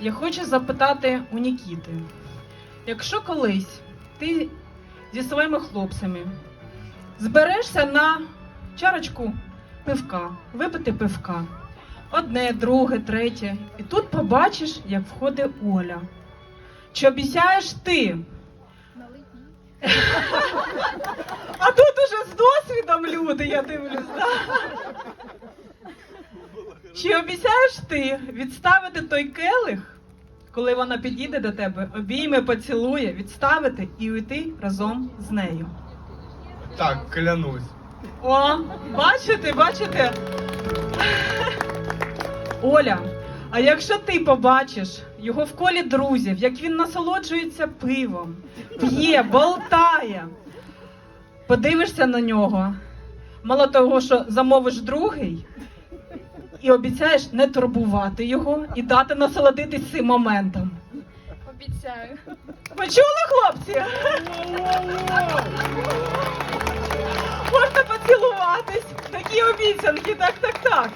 я хочу запитати у Нікіти. Якщо колись ти зі своїми хлопцями зберешся на чарочку пивка, випити пивка, одне, друге, третє, і тут побачиш, як входить Оля. Чи обіцяєш ти? А тут уже з досвідом люди, я дивлюсь. Да? Чи обіцяєш ти відставити той келих, коли вона підійде до тебе, обійме, поцілує, відставити і уйти разом з нею? Так, клянусь. О, бачите, бачите? Оля, а якщо ти побачиш його в колі друзів, як він насолоджується пивом, п'є, болтає, подивишся на нього, мало того, що замовиш другий, і обіцяєш не турбувати його і дати насолодитись цим моментом. Обіцяю. Почули, хлопці? Можна поцілуватись. Такі обіцянки, так, так, так.